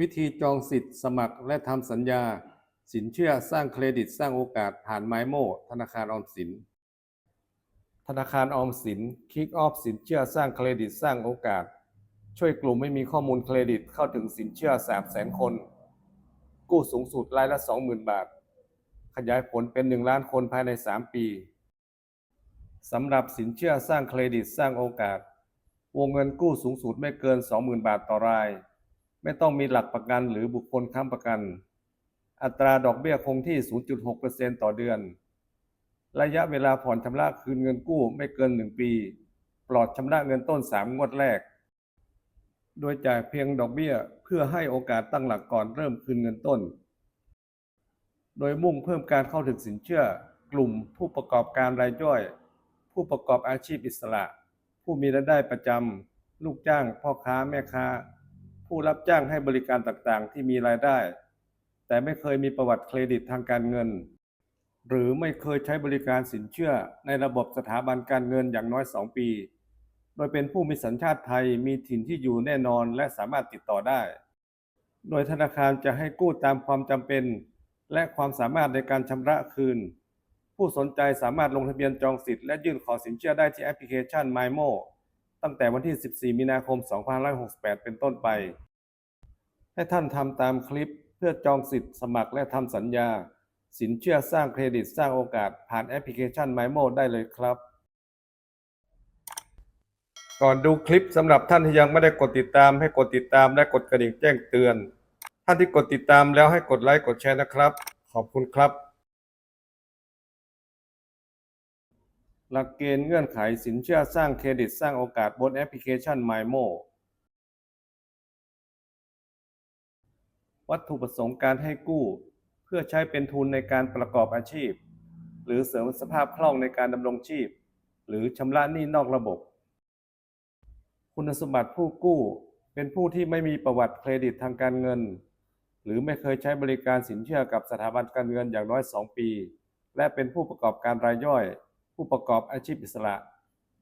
วิธีจองสิทธิ์สมัครและทำสัญญา สินเชื่อสร้างเครดิตสร้างโอกาสผ่านไมโมธนาคารออมสิน ธนาคารออมสินคิกออฟสินเชื่อสร้างเครดิตสร้างโอกาส ช่วยกลุ่มไม่มีข้อมูลเครดิตเข้าถึงสินเชื่อ3แสนคน กู้สูงสุดรายละ 20,000 บาท ขยายผลเป็น 1 ล้านคนภายใน 3 ปีสำหรับสินเชื่อสร้างเครดิตสร้างโอกาส วงเงินกู้สูงสุดไม่เกิน 20,000 บาทต่อราย ไม่ต้องมีหลักประกันหรือบุคคลค้ำประกัน อัตราดอกเบี้ยคงที่ 0.6%ต่อเดือน ระยะเวลาผ่อนชำระคืนเงินกู้ไม่เกิน 1 ปี ปลอดชำระเงินต้น 3 งวดแรก โดยจ่ายเพียงดอกเบี้ยเพื่อให้โอกาสตั้งหลักก่อนเริ่มคืนเงินต้น โดยมุ่งเพิ่มการเข้าถึงสินเชื่อ กลุ่มผู้ประกอบการรายย่อย ผู้ประกอบอาชีพอิสระ ผู้มีรายได้ประจำลูกจ้างพ่อค้าแม่ค้า ผู้รับจ้างให้บริการต่างๆ ที่มีรายได้ แต่ไม่เคยมีประวัติเครดิตทางการเงิน หรือไม่เคยใช้บริการสินเชื่อในระบบสถาบันการเงินอย่างน้อย 2 ปี โดยเป็นผู้มีสัญชาติไทยมีถิ่นที่อยู่แน่นอนและสามารถติดต่อได้ โดยธนาคารจะให้กู้ตามความจำเป็น และความสามารถในการชำระคืน ผู้สนใจสามารถลงทะเบียนจองสิทธิ์และยื่นขอสินเชื่อได้ที่แอปพลิเคชัน MyMo ตั้งแต่วันที่ 14 มีนาคม 2568 เป็นต้นไป ให้ท่านทำตามคลิปเพื่อจองสิทธิ์สมัครและทำสัญญา สินเชื่อสร้างเครดิตสร้างโอกาสผ่านแอปพลิเคชัน MyMo ได้เลยครับ ก่อนดูคลิปสำหรับท่านที่ยังไม่ได้กดติดตามให้กดติดตามและกดกระดิ่งแจ้งเตือน ท่านที่กดติดตามแล้วให้กดไลค์กดแชร์นะครับ ขอบคุณครับ หลักเกณฑ์เงื่อนไขสินเชื่อสร้างเครดิตสร้างโอกาสบนแอปพลิเคชัน MyMo วัตถุประสงค์การให้กู้ เพื่อใช้เป็นทุนในการประกอบอาชีพ หรือเสริมสภาพคล่องในการดำรงชีพ หรือชำระหนี้นอกระบบ คุณสมบัติผู้กู้ เป็นผู้ที่ไม่มีประวัติเครดิตทางการเงิน หรือไม่เคยใช้บริการสินเชื่อกับสถาบันการเงินอย่างน้อย 2 ปี และเป็นผู้ประกอบการรายย่อย ผู้ประกอบอาชีพอิสระ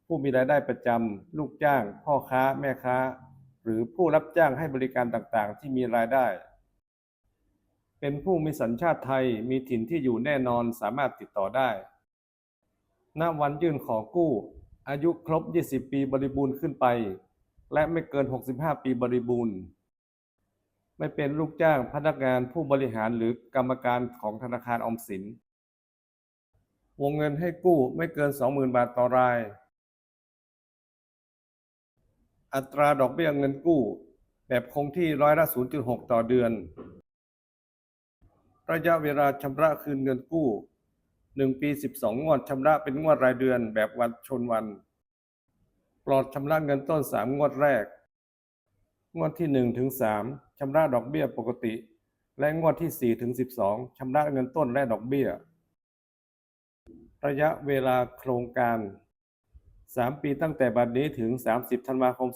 ผู้มีรายได้ประจำลูกจ้าง พ่อค้า แม่ค้า หรือผู้รับจ้างให้บริการต่างๆ ที่มีรายได้ เป็นผู้มีสัญชาติไทยมีถิ่นที่อยู่แน่นอนสามารถติดต่อได้ณวันยื่นขอกู้ อายุครบ 20 ปีบริบูรณ์ขึ้นไป และไม่เกิน 65 ปีบริบูรณ์ ไม่เป็นลูกจ้างพนักงานผู้บริหารหรือกรรมการของธนาคารออมสิน วงเงินให้กู้ไม่เกิน 20,000 บาทต่อราย อัตราดอกเบี้ยเงินกู้ แบบคงที่ร้อยละ 0.6 ต่อเดือน ระยะเวลาชำระคืนเงินกู้ 1 ปี 12 งวดชำระเป็นงวดรายเดือนแบบวันชนวัน ปลอดชำระเงินต้น 3 งวดแรก งวดที่ 1 ถึง 3ชำระดอกเบี้ยปกติ และงวดที่ 4 ถึง 12ชำระเงินต้นและดอกเบี้ย ระยะเวลาโครงการ 3 ปีตั้งแต่บัดนี้ถึง 30 ธันวาคม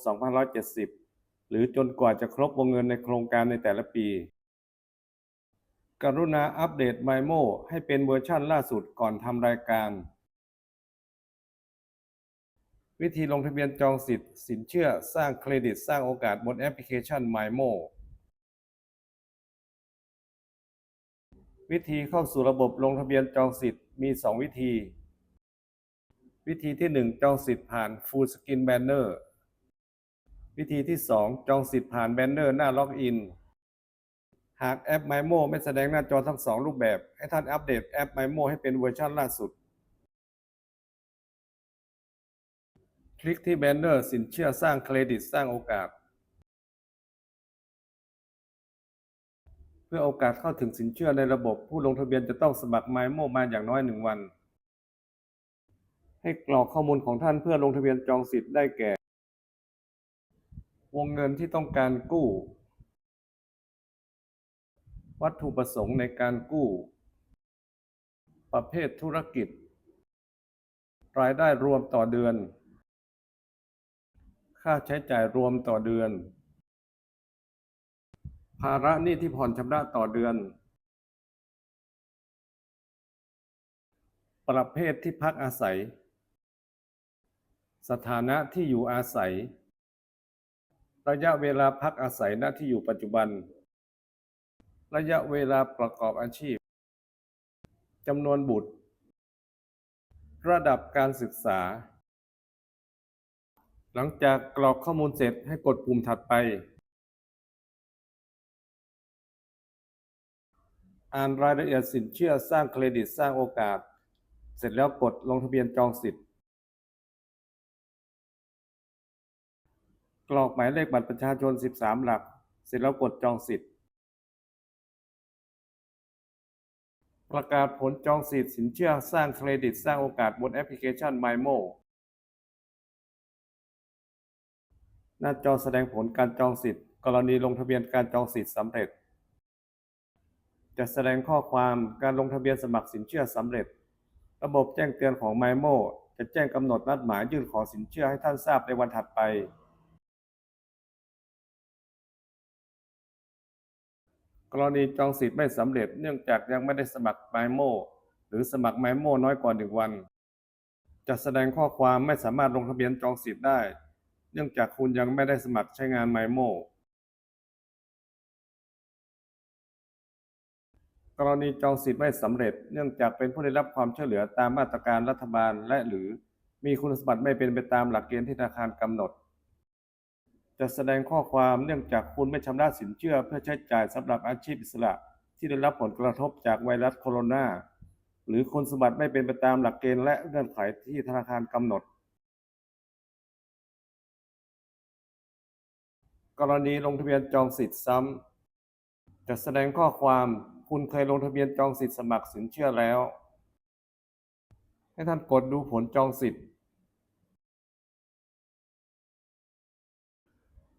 2570 หรือจนกว่าจะครบวงเงินในโครงการในแต่ละปี กรุณาอัปเดต MyMo ให้เป็นเวอร์ชั่นล่าสุดก่อนทำรายการ วิธีลงทะเบียนจองสิทธิ์ สินเชื่อสร้างเครดิตสร้างโอกาสบนแอปพลิเคชัน MyMo วิธีเข้าสู่ระบบลงทะเบียนจองสิทธิ์ มี 2 วิธี วิธีที่ 1 จองสิทธิ์ผ่าน Full Screen Banner วิธีที่ 2 จองสิทธิ์ผ่านแบนเนอร์หน้าล็อกอิน หากแอป MyMo ไม่แสดงหน้าจอทั้งสองรูปแบบ ให้ท่านอัปเดตแอป MyMo ให้เป็นเวอร์ชันล่าสุด คลิกที่แบนเนอร์สินเชื่อสร้างเครดิตสร้างโอกาส พื่อโอกาสเข้าถึงสินเชื่อในระบบ ผู้ลงทะเบียนจะต้องสมัคร MyMo มาอย่างน้อยหนึ่งวัน ให้กรอกข้อมูลของท่านเพื่อลงทะเบียนจองสิทธิ์ได้แก่ วงเงินที่ต้องการกู้ วัตถุประสงค์ในการกู้ ประเภทธุรกิจ รายได้รวมต่อเดือน ค่าใช้จ่ายรวมต่อเดือน ภาระหนี้ที่ผ่อนชำระต่อเดือน ประเภทที่พักอาศัย สถานะที่อยู่อาศัย ระยะเวลาพักอาศัยณที่อยู่ปัจจุบัน ระยะเวลาประกอบอาชีพจำนวนบุตร ระดับการศึกษา หลังจากกรอกข้อมูลเสร็จให้กดปุ่มถัดไป อ่านรายละเอียดสินเชื่อสร้างเครดิตสร้างโอกาส เสร็จแล้วกดลงทะเบียนจองสิทธิ์ กรอกหมายเลขบัตรประชาชน 13 หลัก เสร็จแล้วกดจองสิทธิ์ ประกาศผลจองสิทธิ์สินเชื่อสร้างเครดิตสร้างโอกาสบนแอปพลิเคชัน MyMo หน้าจอแสดงผลการจองสิทธิ์ กรณีลงทะเบียนการจองสิทธิ์สำเร็จ จะแสดงข้อความการลงทะเบียนสมัครสินเชื่อสำเร็จ ระบบแจ้งเตือนของ MyMo จะแจ้งกำหนดนัดหมายยื่นขอสินเชื่อให้ท่านทราบในวันถัดไป กรณีจองสิทธิ์ไม่สำเร็จเนื่องจากยังไม่ได้สมัคร MyMo หรือสมัคร MyMo น้อยกว่า1วัน จะแสดงข้อความไม่สามารถลงทะเบียนจองสิทธิ์ได้ เนื่องจากคุณยังไม่ได้สมัครใช้งาน MyMo กรณีจองสิทธิ์ไม่สำเร็จ เนื่องจากเป็นผู้ได้รับความช่วยเหลือตามมาตรการรัฐบาลและหรือมีคุณสมบัติไม่เป็นไปตามหลักเกณฑ์ที่ธนาคารกำหนด จะแสดงข้อความเนื่องจากคุณไม่ชำระสินเชื่อเพื่อใช้จ่ายสำหรับอาชีพอิสระ ที่ได้รับผลกระทบจากไวรัสโคโรนาหรือคุณสมบัติไม่เป็นไปตามหลักเกณฑ์และเงื่อนไขที่ธนาคารกำหนด กรณีลงทะเบียนจองสิทธิ์ซ้ำจะแสดงข้อความ คุณเคยลงทะเบียนจองสิทธิ์สมัครสินเชื่อแล้ว ให้ท่านกดดูผลจองสิทธิ์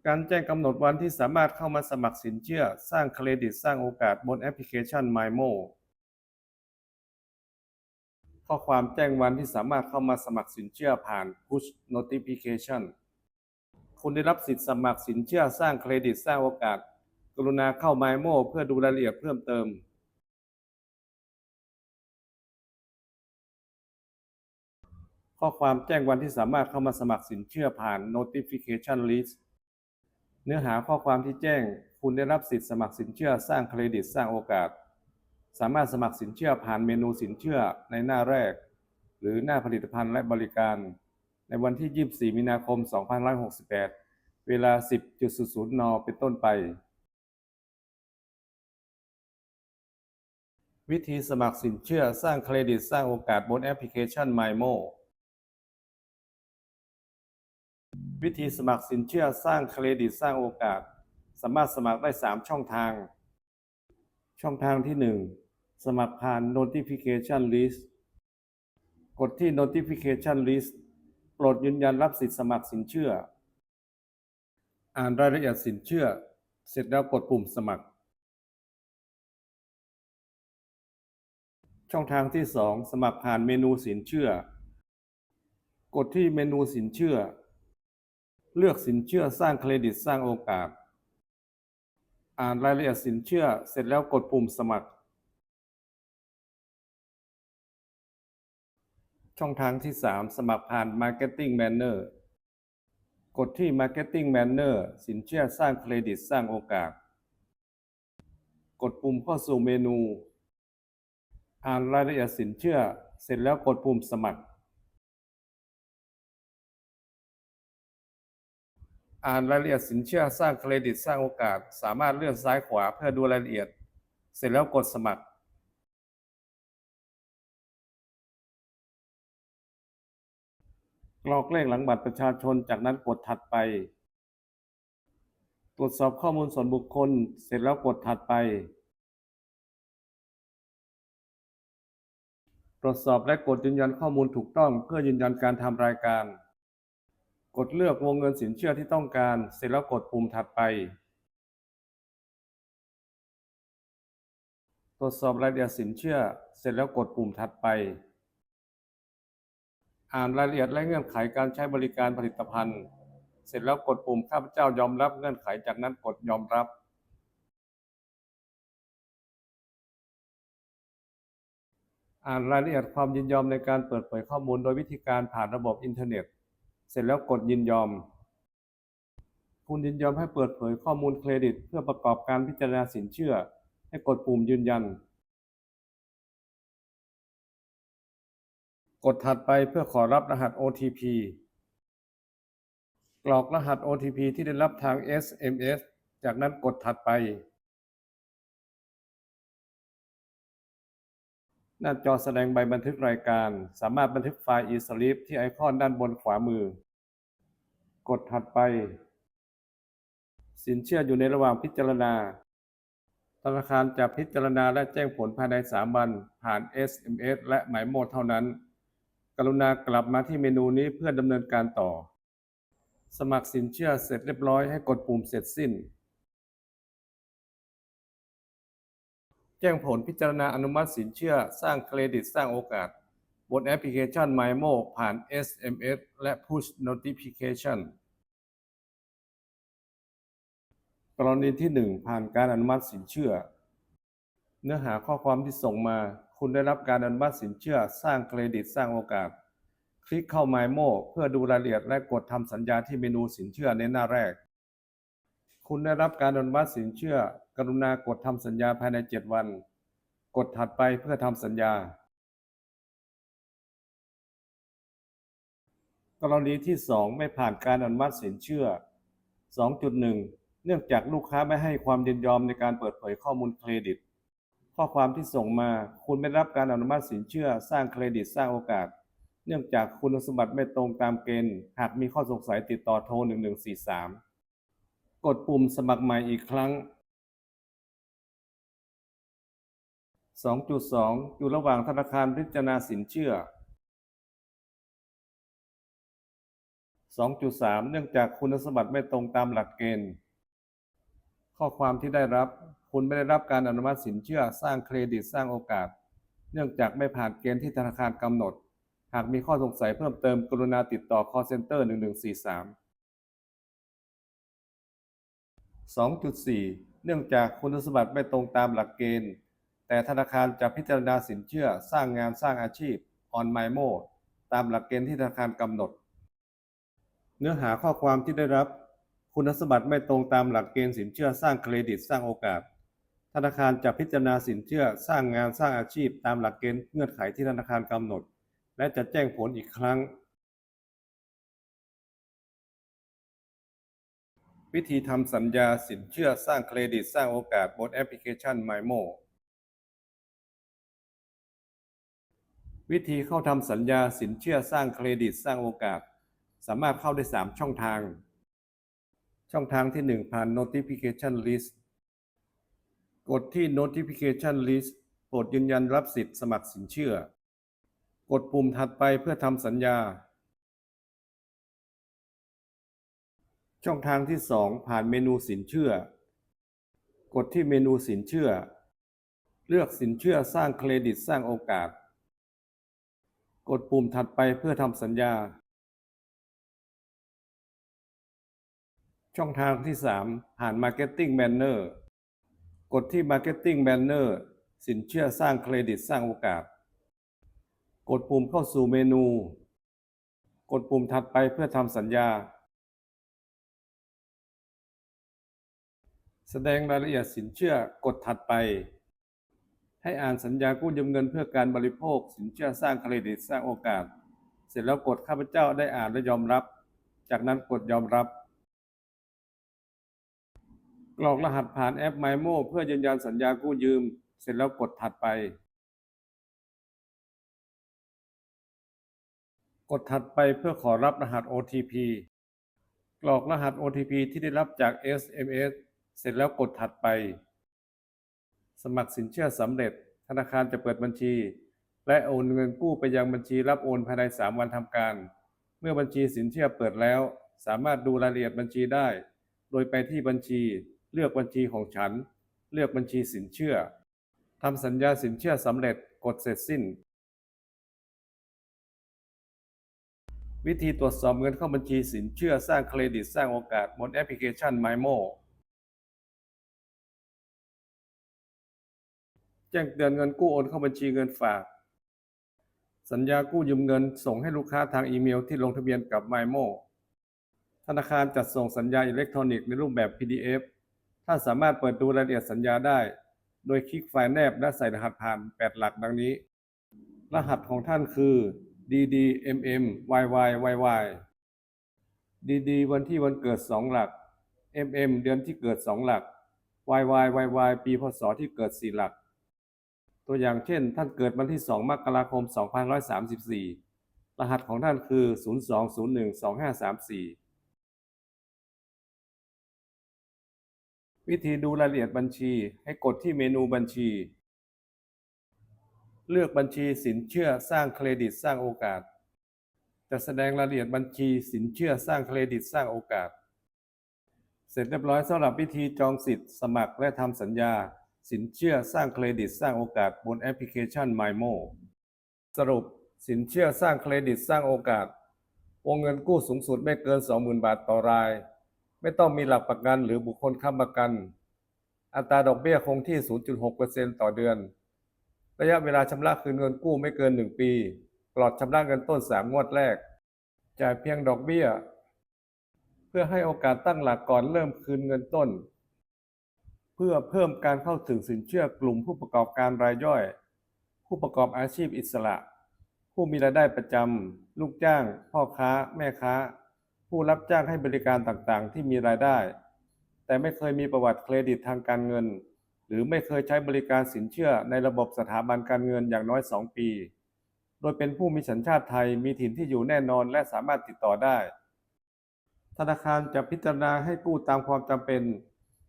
การแจ้งกำหนดวันที่สามารถเข้ามาสมัครสินเชื่อ สร้างเครดิตสร้างโอกาสบนแอปพลิเคชัน MyMo ข้อความแจ้งวันที่สามารถเข้ามาสมัครสินเชื่อผ่าน Push Notification คุณได้รับสิทธิ์สมัครสินเชื่อสร้างเครดิตสร้างโอกาส กรุณาเข้า MyMo เพื่อดูรายละเอียดเพิ่มเติม ข้อความแจ้งวันที่สามารถเข้ามาสมัครสินเชื่อผ่าน Notification List เนื้อหาข้อความที่แจ้งคุณได้รับสิทธิ์สมัครสินเชื่อสร้างเครดิตสร้างโอกาส สามารถสมัครสินเชื่อผ่านเมนูสินเชื่อในหน้าแรก หรือหน้าผลิตภัณฑ์และบริการ ในวันที่ 24 มีนาคม 2568 เวลา 10.00 น เป็นต้นไป วิธีสมัครสินเชื่อสร้างเครดิตสร้างโอกาสบนแอปพลิเคชัน MyMo วิธีสมัครสินเชื่อสร้างเครดิตสร้างโอกาส สามารถสมัครได้ 3 ช่องทาง ช่องทางที่ 1 สมัครผ่าน Notification List กดที่ Notification List โปรดยืนยันรับสิทธิสมัครสินเชื่อ อ่านรายละเอียดสินเชื่อ เสร็จแล้วกดปุ่มสมัคร ช่องทางที่ 2 สมัครผ่านเมนูสินเชื่อ กดที่เมนูสินเชื่อ เลือกสินเชื่อสร้างเครดิตสร้างโอกาส อ่านรายละเอียดสินเชื่อเสร็จแล้วกดปุ่มสมัคร ช่องทางที่ 3 สมัครผ่าน Marketing Banner กดที่ Marketing Banner สินเชื่อสร้างเครดิตสร้างโอกาส กดปุ่มเข้าสู่เมนู อ่านรายละเอียดสินเชื่อ เสร็จแล้วกดปุ่มสมัคร อ่านรายละเอียดสินเชื่อสร้างเครดิตสร้างโอกาส สามารถเลื่อนซ้ายขวาเพื่อดูรายละเอียด เสร็จแล้วกดสมัครกรอกเลขหลังบัตรประชาชน จากนั้นกดถัดไป ตรวจสอบข้อมูลส่วนบุคคล เสร็จแล้วกดถัดไป รวจสอบและกดยืนยันข้อมูลถูกต้องเพื่อยืนยันการทำรายการ กดเลือกวงเงินสินเชื่อที่ต้องการ เสร็จแล้วกดปุ่มถัดไป ตรวจสอบรายละเอียดสินเชื่อ เสร็จแล้วกดปุ่มถัดไป อ่านรายละเอียดและเงื่อนไขการใช้บริการผลิตภัณฑ์ เสร็จแล้วกดปุ่มข้าพเจ้ายอมรับเงื่อนไขจากนั้นกดยอมรับ อ่านรายละเอียดความยินยอมในการเปิดเผยข้อมูล โดยวิธีการผ่านระบบอินเทอร์เน็ต เสร็จแล้วกดยินยอม คุณยินยอมให้เปิดเผยข้อมูลเครดิต เพื่อประกอบการพิจารณาสินเชื่อ ให้ให้กดปุ่มยืนยัน กดถัดไปเพื่อขอรับรหัส OTP กรอกรหัส OTP ที่ได้รับทาง SMS จากนั้นกดถัดไป หน้าจอแสดงใบบันทึกรายการ สามารถบันทึกไฟล์ eSlip ที่ไอคอนด้านบนขวามือ กดถัดไป สินเชื่ออยู่ในระหว่างพิจารณา ธนาคารจะพิจารณาและแจ้งผลภายใน 3 วัน ผ่าน SMS และหมายโมดเท่านั้น กรุณากลับมาที่เมนูนี้เพื่อดำเนินการต่อ สมัครสินเชื่อเสร็จเรียบร้อยให้กดปุ่มเสร็จสิ้น จ้งผลพิจารณาอนุมัติสินเชื่อ สร้างเครดิตสร้างโอกาส บนแอปพลิเคชัน MyMo ผ่าน SMS และ Push Notification กรณีที่ 1 ผ่านการอนุมัติสินเชื่อ เนื้อหาข้อความที่ส่งมา คุณได้รับการอนุมัติสินเชื่อ สร้างเครดิตสร้างโอกาส คลิกเข้า MyMo เพื่อดูรายละเอียดและกดทำสัญญาที่เมนูสินเชื่อในหน้าแรก คุณได้รับการอนุมัติสินเชื่อ กรุณากดทำสัญญาภายใน 7 วัน กดถัดไปเพื่อทำสัญญากรณีที่ 2 ไม่ผ่านการอนุมัติสินเชื่อ 2.1 เนื่องจากลูกค้าไม่ให้ความยินยอมในการเปิดเผยข้อมูลเครดิต ข้อความที่ส่งมา คุณไม่รับการอนุมัติสินเชื่อ สร้างเครดิตสร้างโอกาส เนื่องจากคุณสมบัติไม่ตรงตามเกณฑ์ หากมีข้อสงสัยติดต่อโทร 1143 กดปุ่มสมัครใหม่อีกครั้ง 2.2 อยู่ระหว่างธนาคารพิจารณาสินเชื่อ 2.3 เนื่องจากคุณสมบัติไม่ตรงตามหลักเกณฑ์ ข้อความที่ได้รับ คุณไม่ได้รับการอนุมัติสินเชื่อ สร้างเครดิตสร้างโอกาส เนื่องจากไม่ผ่านเกณฑ์ที่ธนาคารกำหนด หากมีข้อสงสัยเพิ่มเติมกรุณาติดต่อ call center 1143 2.4 เนื่องจากคุณสมบัติไม่ตรงตามหลักเกณฑ์ แต่ธนาคารจะพิจารณาสินเชื่อสร้างงานสร้างอาชีพ on my mo ตามหลักเกณฑ์ที่ธนาคารกำหนด เนื้อหาข้อความที่ได้รับคุณสมบัติไม่ตรงตามหลักเกณฑ์สินเชื่อสร้างเครดิตสร้างโอกาส ธนาคารจะพิจารณาสินเชื่อสร้างงานสร้างอาชีพ ตามหลักเกณฑ์เงื่อนไขที่ธนาคารกำหนด และจะแจ้งผลอีกครั้ง วิธีทำสัญญาสินเชื่อสร้างเครดิตสร้างโอกาสบนแอปพลิเคชัน MyMo วิธีเข้าทำสัญญาสินเชื่อสร้างเครดิตสร้างโอกาส สามารถเข้าได้ 3 ช่องทาง ช่องทางที่ 1 ผ่าน Notification List กดที่ Notification List โปรดยืนยันรับสิทธิ์สมัครสินเชื่อ กดปุ่มถัดไปเพื่อทำสัญญา ช่องทางที่ 2 ผ่านเมนูสินเชื่อ กดที่เมนูสินเชื่อ เลือกสินเชื่อสร้างเครดิตสร้างโอกาส กดปุ่มถัดไปเพื่อทำสัญญา ช่องทางที่ 3 ผ่าน Marketing Banner กดที่ Marketing Banner สินเชื่อสร้างเครดิตสร้างโอกาส กดปุ่มเข้าสู่เมนู กดปุ่มถัดไปเพื่อทำสัญญา แสดงรายละเอียดสินเชื่อกดถัดไป ให้อ่านสัญญากู้ยืมเงินเพื่อการบริโภค สินเชื่อสร้างเครดิตสร้างโอกาส เสร็จแล้วกดข้าพเจ้าได้อ่านและยอมรับ จากนั้นกดยอมรับ กรอกรหัสผ่านแอป MyMo เพื่อยืนยันสัญญากู้ยืม เสร็จแล้วกดถัดไป กดถัดไปเพื่อขอรับรหัส OTP กรอกรหัส OTP ที่ได้รับจาก SMS เสร็จแล้วกดถัดไป สมัครสินเชื่อสำเร็จ ธนาคารจะเปิดบัญชี และโอนเงินกู้ไปยังบัญชีรับโอนภายใน 3 วันทำการ เมื่อบัญชีสินเชื่อเปิดแล้ว สามารถดูรายละเอียดบัญชีได้ โดยไปที่บัญชี เลือกบัญชีของฉัน เลือกบัญชีสินเชื่อทำสัญญาสินเชื่อสำเร็จกดเสร็จสิ้น วิธีตรวจสอบเงินเข้าบัญชีสินเชื่อสร้างเครดิตสร้างโอกาสบนแอปพลิเคชัน MyMo จ้งเตือนเงินกู้โอนเข้าบัญชีเงินฝาก สัญญากู้ยืมเงินส่งให้ลูกค้าทางอีเมลที่ลงทะเบียนกับ MyMo ธนาคารจัดส่งสัญญาอิเล็กทรอนิกส์ในรูปแบบ PDF ถ้านสามารถเปิดดูรายละเอียดสัญญาได้ โดยคลิกไฟล์แนบและใส่รหัสผ่าน 8 หลักดังนี้ รหัสของท่านคือ DDMMYYYY DD วันที่วันเกิด 2 หลัก MM เดือนที่เกิด 2 หลัก YYYY ปีพศที่เกิด 4 หลัก ตัวอย่างเช่น ท่านเกิดวันที่ 2 มกราคม 2534 รหัสของท่านคือ 02012534 วิธีดูรายละเอียดบัญชีให้กดที่เมนูบัญชี เลือกบัญชีสินเชื่อสร้างเครดิตสร้างโอกาส จะแสดงรายละเอียดบัญชีสินเชื่อสร้างเครดิตสร้างโอกาส เสร็จเรียบร้อยสำหรับวิธีจองสิทธิ์สมัครและทำสัญญา สินเชื่อสร้างเครดิตสร้างโอกาสบนแอปพลิเคชัน MyMo สรุปสินเชื่อสร้างเครดิตสร้างโอกาส วงเงินกู้สูงสุดไม่เกิน 20,000 บาทต่อราย ไม่ต้องมีหลักประกันหรือบุคคลค้ำประกัน อัตราดอกเบี้ยคงที่ 0.6%ต่อเดือน ระยะเวลาชำระคืนเงินกู้ไม่เกิน 1 ปีปลอดชำระเงินต้น 3 งวดแรก จ่ายเพียงดอกเบี้ย เพื่อให้โอกาสตั้งหลักก่อนเริ่มคืนเงินต้น เพื่อเพิ่มการเข้าถึงสินเชื่อกลุ่มผู้ประกอบการรายย่อย ผู้ประกอบอาชีพอิสระ ผู้มีรายได้ประจำ ลูกจ้าง พ่อค้า แม่ค้า ผู้รับจ้างให้บริการต่างๆ ที่มีรายได้ แต่ไม่เคยมีประวัติเครดิตทางการเงิน หรือไม่เคยใช้บริการสินเชื่อในระบบสถาบันการเงินอย่างน้อย 2 ปี โดยเป็นผู้มีสัญชาติไทยมีถิ่นที่อยู่แน่นอนและสามารถติดต่อได้ ธนาคารจะพิจารณาให้กู้ตามความจำเป็น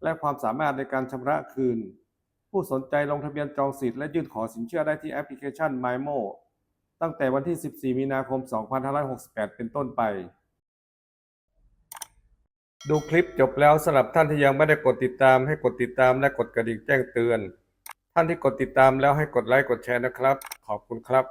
และความสามารถในการชำระคืน ผู้สนใจลงทะเบียนจองสิทธิ์และยื่นขอสินเชื่อได้ที่แอปพลิเคชัน MyMo ตั้งแต่วันที่ 14 มีนาคม 2568 เป็นต้นไป ดูคลิปจบแล้วสำหรับท่านที่ยังไม่ได้กดติดตามให้กดติดตามและกดกระดิ่งแจ้งเตือน ท่านที่กดติดตามแล้วให้กดไลค์กดแชร์นะครับ ขอบคุณครับ